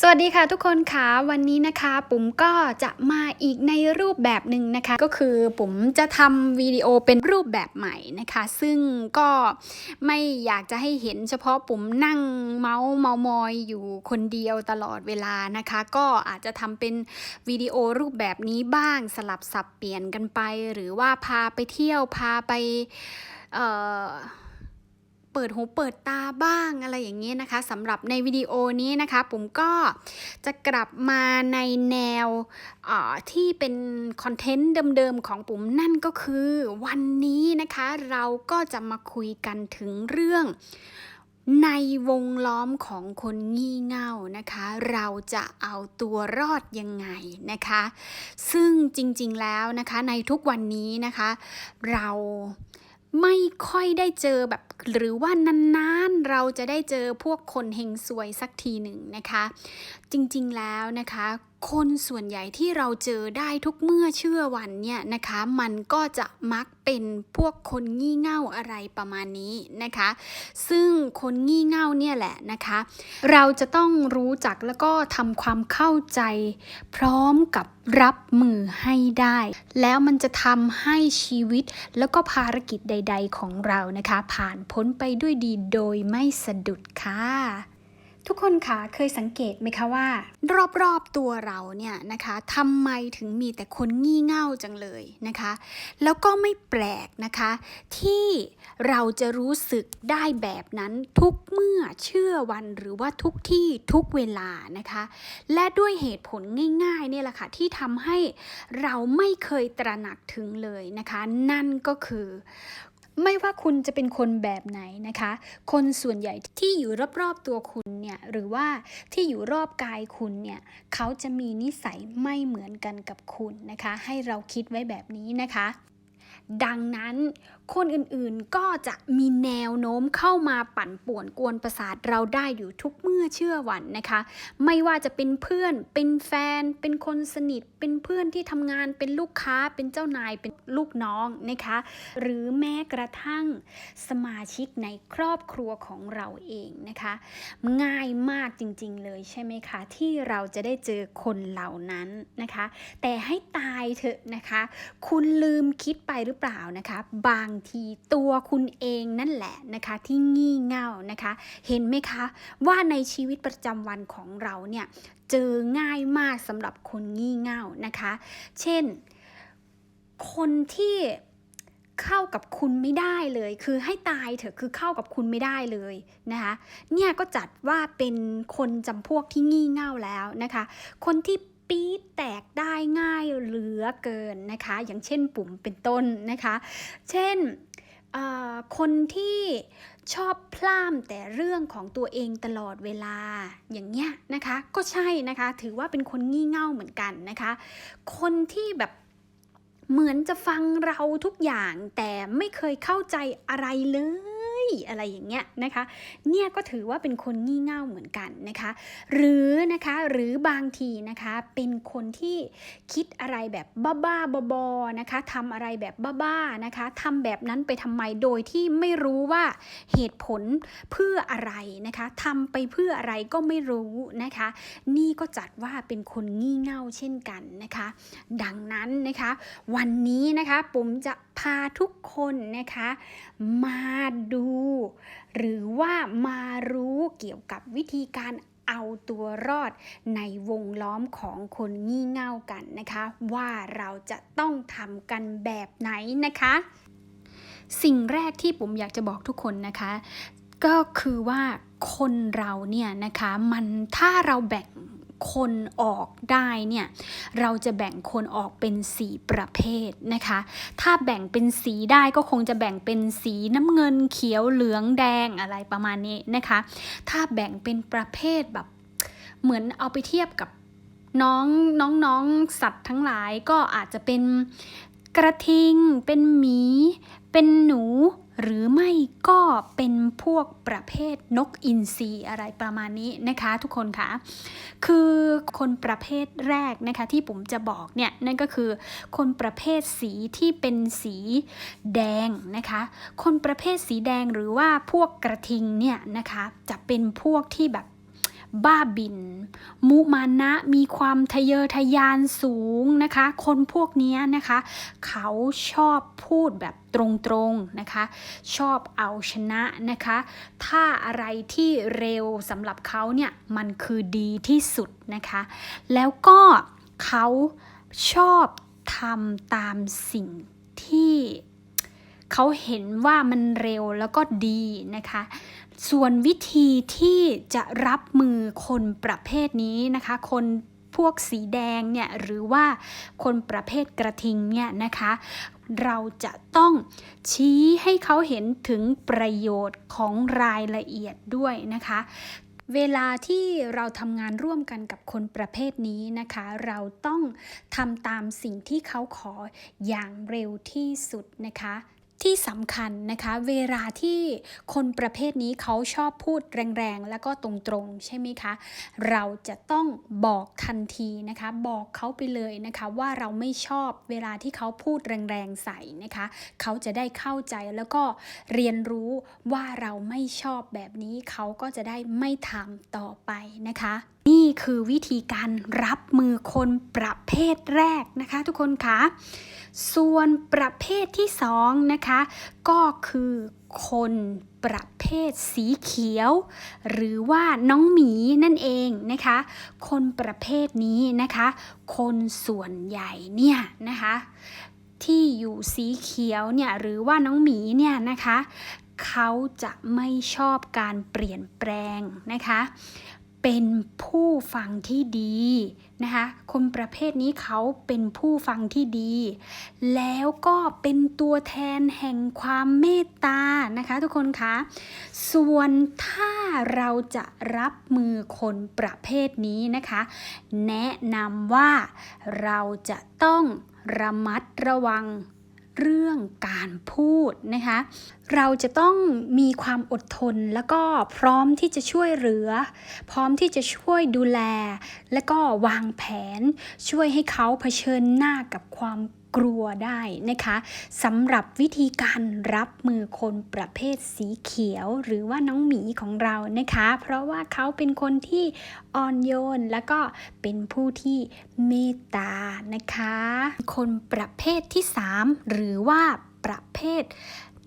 สวัสดีค่ะทุกคนค่ะวันนี้นะคะปุ๋มก็จะมาอีกในรูปแบบหนึ่งนะคะ ก็คือปุ๋มจะทำวิดีโอเป็นรูปแบบใหม่นะคะ ซึ่งก็ไม่อยากจะให้เห็นเฉพาะปุ๋มนั่งเมาส์เมามอยอยู่คนเดียวตลอดเวลานะคะ ก็อาจจะทำเป็นวิดีโอรูปแบบนี้บ้างสลับสับเปลี่ยนกันไป หรือว่าพาไปเที่ยวพาไปเอ่อ เปิดหูเปิดตาบ้างอะไรอย่างเงี้ยนะคะสำหรับในวิดีโอนี้นะคะผมก็จะกลับมาในแนวที่เป็นคอนเทนต์เดิมๆของปุ๋มนั่นก็คือวันนี้นะคะเราก็จะมาคุยกันถึงเรื่องในวงล้อมของคนงี่เง่านะคะ เราจะเอาตัวรอดยังไงนะคะ ซึ่งจริงๆแล้วนะคะในทุกวันนี้นะคะ เรา ไม่ค่อยได้เจอแบบหรือว่านานๆเราจะได้เจอพวกคนเฮงซวยสักทีหนึ่งนะคะ จริงๆแล้วนะคะ คนส่วนใหญ่ที่เราเจอได้ทุกเมื่อเชื่อวันเนี่ยนะคะ มันก็จะมักเป็นพวกคนงี่เง่าอะไรประมาณนี้นะคะ ซึ่งคนงี่เง่าเนี่ยแหละนะคะ เราจะต้องรู้จักแล้วก็ทำความเข้าใจ พร้อมกับรับมือให้ได้ แล้วมันจะทำให้ชีวิตแล้วก็ภารกิจใด ๆของเรานะคะ ผ่านพ้นไปด้วยดีโดยไม่สะดุดค่ะ ทุกคนคะเคยสังเกตไหมคะว่า รอบๆตัวเราเนี่ยนะคะทำไมถึงมีแต่คนงี่เง่าจังเลยนะคะ แล้วก็ไม่แปลกนะคะ ที่เราจะรู้สึกได้แบบนั้นทุกเมื่อเชื่อวันหรือว่าทุกที่ทุกเวลานะคะ และด้วยเหตุผลง่ายๆเนี่ยแหละค่ะที่ทำให้เราไม่เคยตระหนักถึงเลยนะคะ นั่นก็คือ ไม่ว่าคุณจะเป็นคนแบบไหนนะคะ คนส่วนใหญ่ที่อยู่รอบๆตัวคุณเนี่ยหรือว่าที่อยู่รอบกายคุณเนี่ยเขาจะมีนิสัยไม่เหมือนกันกับคุณนะคะ ให้เราคิดไว้แบบนี้นะคะ ดังนั้นคนอื่นๆก็จะมีแนวโน้มเข้ามาปั่นป่วนกวนประสาทเราได้อยู่ทุกเมื่อเชื่อวันนะคะ ไม่ว่าจะเป็นเพื่อน เป็นแฟน เป็นคนสนิท เป็นเพื่อนที่ทำงาน เป็นลูกค้า เป็นเจ้านาย เป็นลูกน้องนะคะ หรือแม้กระทั่งสมาชิกในครอบครัวของเราเองนะคะ ง่ายมากจริงๆเลยใช่ไหมคะ ที่เราจะได้เจอคนเหล่านั้นนะคะ แต่ให้ตายเถอะนะคะ คุณลืมคิดไปหรือเปล่านะคะ บางทีตัวคุณเองนั่นแหละนะคะที่งี่เง่านะคะ เห็นไหมคะว่าในชีวิตประจำวันของเราเนี่ยเจอง่ายมากสำหรับคนงี่เง่านะคะ เช่น คนที่เข้ากับคุณไม่ได้เลย คือให้ตายเถอะคือเข้ากับคุณไม่ได้เลยนะคะ เนี่ยก็จัดว่าเป็นคนจำพวกที่งี่เง่าแล้วนะคะ คนที่ ปี๊ดแตกได้ง่ายเหลือเกินนะคะ อย่างเช่นปุ่มเป็นต้นนะคะ เช่นคนที่ชอบพล่ามแต่เรื่องของตัวเองตลอดเวลาอย่างเงี้ยนะคะ ก็ใช่นะคะ ถือว่าเป็นคนงี่เง่าเหมือนกันนะคะ คนที่แบบเหมือนจะฟังเราทุกอย่างแต่ไม่เคยเข้าใจอะไรเลย อะไรอย่างเงี้ยนะคะ เนี่ยก็ถือว่าเป็นคนงี่เง่าเหมือนกันนะคะ หรือนะคะหรือบางทีนะคะเป็นคนที่คิดอะไรแบบบ้าๆบอๆนะคะทำอะไรแบบบ้าๆนะคะทำแบบนั้นไปทำไมโดยที่ไม่รู้ว่าเหตุผลเพื่ออะไรนะคะทำไปเพื่ออะไรก็ไม่รู้นะคะ นี่ก็จัดว่าเป็นคนงี่เง่าเช่นกันนะคะ ดังนั้นนะคะ วันนี้นะคะผมจะ พาทุกคนนะคะ มาดู หรือว่ามารู้เกี่ยวกับวิธีการเอาตัวรอดในวงล้อมของคนงี่เง่ากันนะคะ ว่าเราจะต้องทำกันแบบไหนนะคะ สิ่งแรกที่ผมอยากจะบอกทุกคนนะคะ ก็คือว่าคนเราเนี่ยนะคะมันถ้าเราแบ่ง คนออกได้เนี่ยเราจะแบ่งคนออกเป็นสีประเภทนะคะ ถ้าแบ่งเป็นสีได้ก็คงจะแบ่งเป็นสีน้ำเงินเขียวเหลืองแดงอะไรประมาณนี้นะคะ ถ้าแบ่งเป็นประเภทแบบเหมือนเอาไปเทียบกับน้องน้องน้องสัตว์ทั้งหลายก็อาจจะเป็นกระทิง เป็นหมี เป็นหนู หรือไม่ก็เป็นพวกประเภทนกอินทรีอะไรประมาณนี้นะคะทุกคนคะคือคนประเภทแรกนะคะที่ผมจะบอกเนี่ยนั่นก็คือ คนประเภทสีที่เป็นสีแดงนะคะ คนประเภทสีแดงหรือว่าพวกกระทิงเนี่ยนะคะจะเป็นพวกที่แบบ บ้าบิน มุมานะมีความทะเยอทะยานสูงนะคะ คนพวกนี้นะคะ เขาชอบพูดแบบตรงๆนะคะ ชอบเอาชนะนะคะ ถ้าอะไรที่เร็วสำหรับเขาเนี่ย มันคือดีที่สุดนะคะ แล้วก็เขาชอบทำตามสิ่งที่เขาเห็นว่ามันเร็วแล้วก็ดีนะคะ ส่วนวิธีที่จะรับมือคนประเภทนี้นะคะ คนพวกสีแดงเนี่ยหรือว่าคนประเภทกระทิงเนี่ยนะคะ เราจะต้องชี้ให้เขาเห็นถึงประโยชน์ของรายละเอียดด้วยนะคะเวลาที่เราทำงานร่วมกันกับคนประเภทนี้นะคะ เราต้องทำตามสิ่งที่เขาขออย่างเร็วที่สุดนะคะ ที่สำคัญนะคะ เวลาที่คนประเภทนี้เขาชอบพูดแรงๆ แล้วก็ตรงๆ ใช่ไหมคะ เราจะต้องบอกทันทีนะคะ บอกเขาไปเลยนะคะว่าเราไม่ชอบเวลาที่เขาพูดแรงๆ ใส่นะคะ เขาจะได้เข้าใจแล้วก็เรียนรู้ว่าเราไม่ชอบแบบนี้ เขาก็จะได้ไม่ทำต่อไปนะคะ นี่คือวิธีการรับมือคนประเภทแรกนะคะทุกคนคะส่วนประเภทที่สองนะคะ ก็คือคนประเภทสีเขียว หรือว่าน้องหมีนั่นเองนะคะ คนประเภทนี้นะคะ คนส่วนใหญ่เนี่ยนะคะที่อยู่สีเขียวเนี่ยหรือว่าน้องหมีเนี่ยนะคะ เขาจะไม่ชอบการเปลี่ยนแปลงนะคะ เป็นผู้ฟังที่ดีนะคะคนประเภทนี้เขาเป็นผู้ฟังที่ดี แล้วก็เป็นตัวแทนแห่งความเมตตานะคะทุกคนคะส่วนถ้าเราจะรับมือคนประเภทนี้นะคะ แนะนำว่าเราจะต้องระมัดระวัง เรื่องการพูดนะคะ เราจะต้องมีความอดทนแล้วก็พร้อมที่จะช่วยเหลือ พร้อมที่จะช่วยดูแล และก็วางแผน ช่วยให้เขาเผชิญหน้ากับความ กลัวได้นะคะสำหรับวิธีการรับมือคนประเภทสีเขียว หรือว่าน้องหมีของเรานะคะ เพราะว่าเขาเป็นคนที่อ่อนโยน แล้วก็เป็นผู้ที่เมตตานะคะ คนประเภทที่ 3 หรือว่าประเภท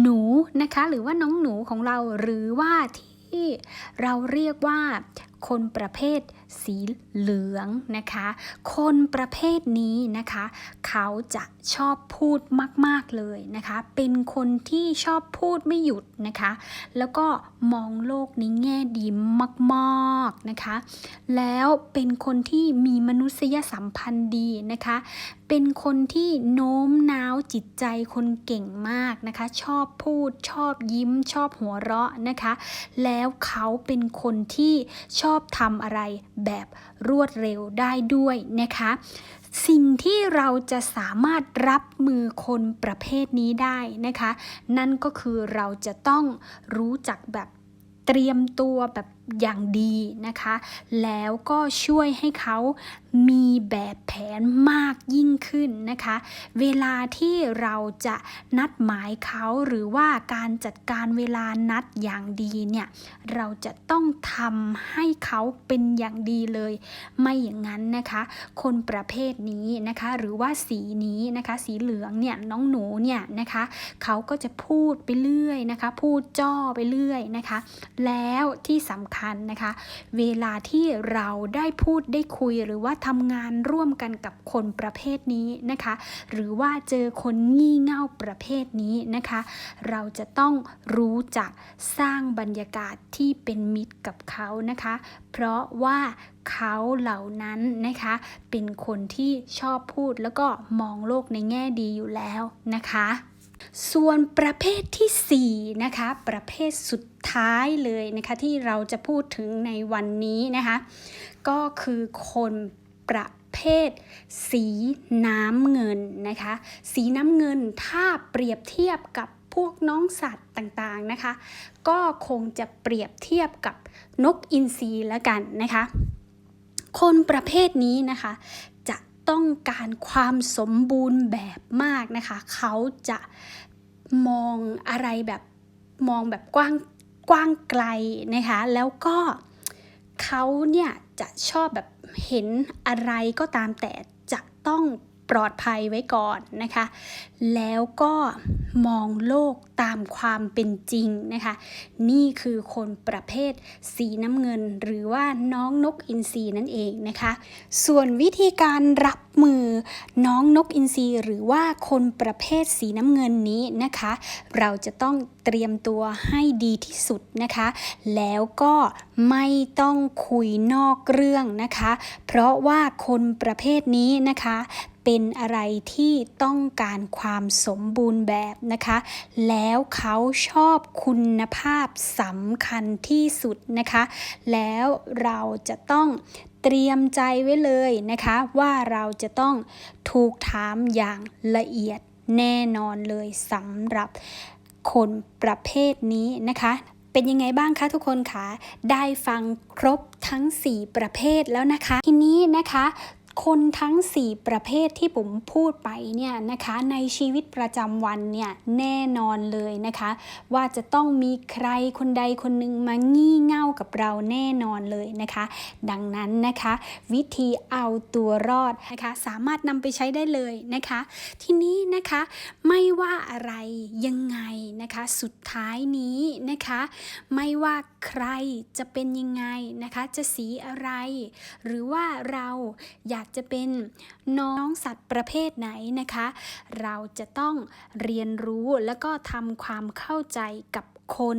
หนูนะคะ หรือว่าน้องหนูของเราหรือว่าที่เราเรียกว่าคนประเภทสีเหลืองนะคะ คนประเภทนี้นะคะ เขาจะชอบพูดมาก ๆ เลยนะคะ เป็นคนที่ชอบพูดไม่หยุดนะคะ แล้วก็มองโลกในแง่ดีมากๆนะคะ แล้วเป็นคนที่มีมนุษยสัมพันธ์ดีนะคะ เป็นคนที่โน้มน้าวจิตใจคนเก่งมากนะคะ ชอบพูดชอบยิ้มชอบหัวเราะนะคะ แล้วเขาเป็นคนที่ชอบอบทำอะไรแบบรวดเร็วได้ด้วยนะคะ สิ่งที่เราจะสามารถรับมือคนประเภทนี้ได้นะคะ นั่นก็คือเราจะต้องรู้จักแบบเตรียมตัวแบบ อย่างดีนะคะ แล้วก็ช่วยให้เขามีแบบแผนมากยิ่งขึ้นนะคะ เวลาที่เราจะนัดหมายเขาหรือว่าการจัดการเวลานัดอย่างดีเนี่ย เราจะต้องทำให้เขาเป็นอย่างดีเลย ไม่อย่างนั้นนะคะ คนประเภทนี้นะคะ หรือว่าสีนี้นะคะ สีเหลืองเนี่ยน้องหนูเนี่ยนะคะเขาก็จะพูดไปเรื่อยนะคะ พูดจ้อไปเรื่อยนะคะ แล้วที่สำคัญคัญนะคะ เวลาที่เราได้พูดได้คุยหรือว่าทำงานร่วมกันกับคนประเภทนี้นะคะ หรือว่าเจอคนงี่เง่าประเภทนี้นะคะ เราจะต้องรู้จักสร้างบรรยากาศที่เป็นมิตรกับเขานะคะ เพราะว่าเขาเหล่านั้นนะคะ เป็นคนที่ชอบพูดแล้วก็มองโลกในแง่ดีอยู่แล้วนะคะ ส่วนประเภทที่ 4 นะคะ ประเภทสุดท้ายเลยนะคะ ที่เราจะพูดถึงในวันนี้นะคะ ก็คือคนประเภทสีน้ำเงินนะคะ สีน้ำเงินถ้าเปรียบเทียบกับพวกน้องสัตว์ต่างๆนะคะ ก็คงจะเปรียบเทียบกับนกอินทรีแล้วกันนะคะ คนประเภทนี้นะคะ ต้องการความสมบูรณ์แบบมากนะคะ เขาจะมองอะไรแบบมองแบบกว้างกว้างไกลนะคะ แล้วก็เขาเนี่ยจะชอบแบบเห็นอะไรก็ตามแต่จะต้อง ปลอดภัยไว้ก่อนนะคะ แล้วก็มองโลกตามความเป็นจริงนะคะ นี่คือคนประเภทสีน้ำเงิน หรือว่าน้องนกอินทรีนั่นเองนะคะ ส่วนวิธีการรับมือน้องนกอินทรีหรือว่าคนประเภทสีน้ำเงินนี้นะคะ เราจะต้องเตรียมตัวให้ดีที่สุดนะคะ แล้วก็ไม่ต้องคุยนอกเรื่องนะคะ เพราะว่าคนประเภทนี้นะคะ เป็นอะไรที่ต้องการความสมบูรณ์แบบนะคะ แล้วเขาชอบคุณภาพสำคัญที่สุดนะคะ แล้วเราจะต้องเตรียมใจไว้เลยนะคะ ว่าเราจะต้องถูกถามอย่างละเอียดแน่นอนเลยสำหรับคนประเภทนี้นะคะ เป็นยังไงบ้างคะทุกคนคะได้ฟังครบทั้ง 4 ประเภทแล้วนะคะ ทีนี้นะคะ คนทั้ง 4 ประเภทที่ผมพูดไปเนี่ยนะคะในชีวิตประจำวันเนี่ยแน่นอนเลยนะคะ ว่าจะต้องมีใครคนใดคนหนึ่งมางี่เง่ากับเราแน่นอนเลยนะคะ ดังนั้นนะคะ วิธีเอาตัวรอดนะคะสามารถนำไปใช้ได้เลยนะคะ ทีนี้นะคะไม่ว่าอะไรยังไงนะคะสุดท้ายนี้นะคะ ไม่ว่าใครจะเป็นยังไงนะคะจะสีอะไร หรือว่าเราอยากจะเป็นน้องสัตว์ประเภทไหนนะคะ เราจะต้องเรียนรู้แล้วก็ทำความเข้าใจกับคน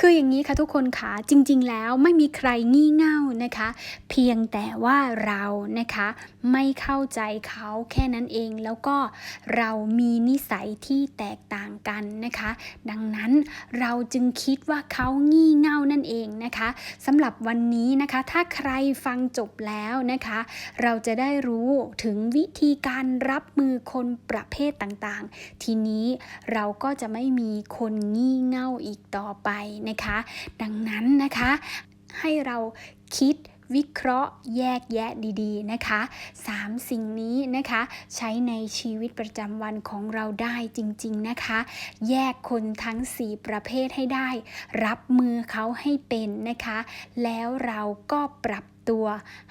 คืออย่างนี้ค่ะทุกคนค่ะจริง ๆ แล้วไม่มีใครงี่เง่านะคะ เพียงแต่ว่าเรานะคะไม่เข้าใจเขาแค่นั้นเองแล้วก็เรามีนิสัยที่แตกต่างกันนะคะ ดังนั้นเราจึงคิดว่าเขางี่เง่านั่นเองนะคะสำหรับวันนี้นะคะ ถ้าใครฟังจบแล้วนะคะ เราจะได้รู้ถึงวิธีการรับมือคนประเภทต่างๆ ทีนี้เราก็จะไม่มีคนงี่เง่าอีกต่อไปนะคะ ดังนั้นนะคะ ให้เราคิดวิเคราะห์แยกแยะดีๆนะคะ 3 สิ่งนี้นะคะ ใช้ในชีวิตประจำวันของเราได้จริงๆนะคะ แยกคนทั้ง 4 ประเภทให้ได้ รับมือเขาให้เป็นนะคะ แล้วเราก็ปรับ ตัว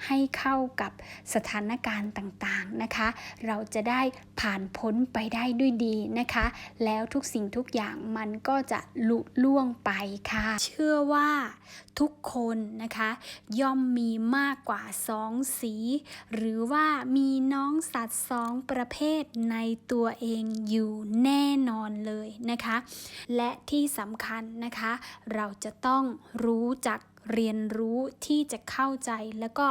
ให้เข้ากับสถานการณ์ต่างๆนะคะ เราจะได้ผ่านพ้นไปได้ด้วยดีนะคะ แล้วทุกสิ่งทุกอย่างมันก็จะลุล่วงไปค่ะ เชื่อว่าทุกคนนะคะ ย่อมมีมากกว่าสองสี หรือว่ามีน้องสัตว์สองประเภทในตัวเองอยู่แน่นอนเลยนะคะ และที่สำคัญนะคะ เราจะต้องรู้จัก เรียนรู้ที่จะเข้าใจแล้วก็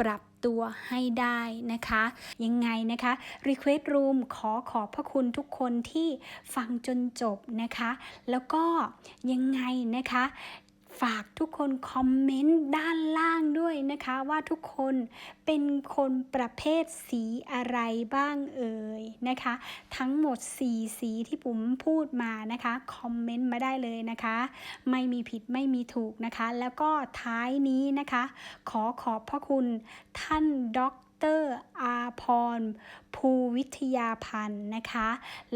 ปรับตัวให้ได้นะคะ ยังไงนะคะ Request Room ขอขอบพระคุณทุกคนที่ฟังจนจบนะคะ แล้วก็ยังไงนะคะ ฝากทุกคนคอมเมนต์ด้านล่างด้วยนะคะว่าทุกคนเป็นคนประเภทสีอะไรบ้างเอ่ยนะคะ ทั้งหมด 4 สีที่ผมพูดมานะคะคอมเมนต์มาได้เลยนะคะ ไม่มีผิดไม่มีถูกนะคะ แล้วก็ท้ายนี้นะคะ ขอขอบพระคุณท่านด็อก ตอร์อาพรภูวิทยาพันธ์นะคะ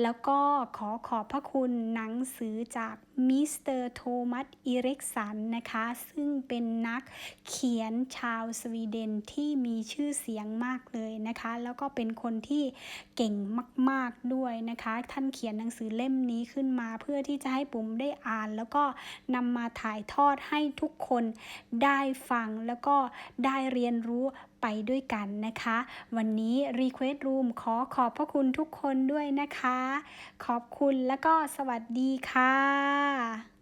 แล้วก็ขอขอบพระคุณหนังสือจากมิสเตอร์โทมัสอิเร็กสันนะคะ ซึ่งเป็นนักเขียนชาวสวีเดนที่มีชื่อเสียงมากเลยนะคะ แล้วก็เป็นคนที่เก่งมาก ๆด้วยนะคะ ท่านเขียนหนังสือเล่มนี้ขึ้นมาเพื่อที่จะให้ปุ๋มได้อ่าน แล้วก็นำมาถ่ายทอดให้ทุกคนได้ฟังแล้วก็ได้เรียนรู้ ไปด้วยกันนะคะ วันนี้ Request Room ขอขอบพระคุณทุกคนด้วยนะคะ ขอบคุณแล้วก็สวัสดีค่ะ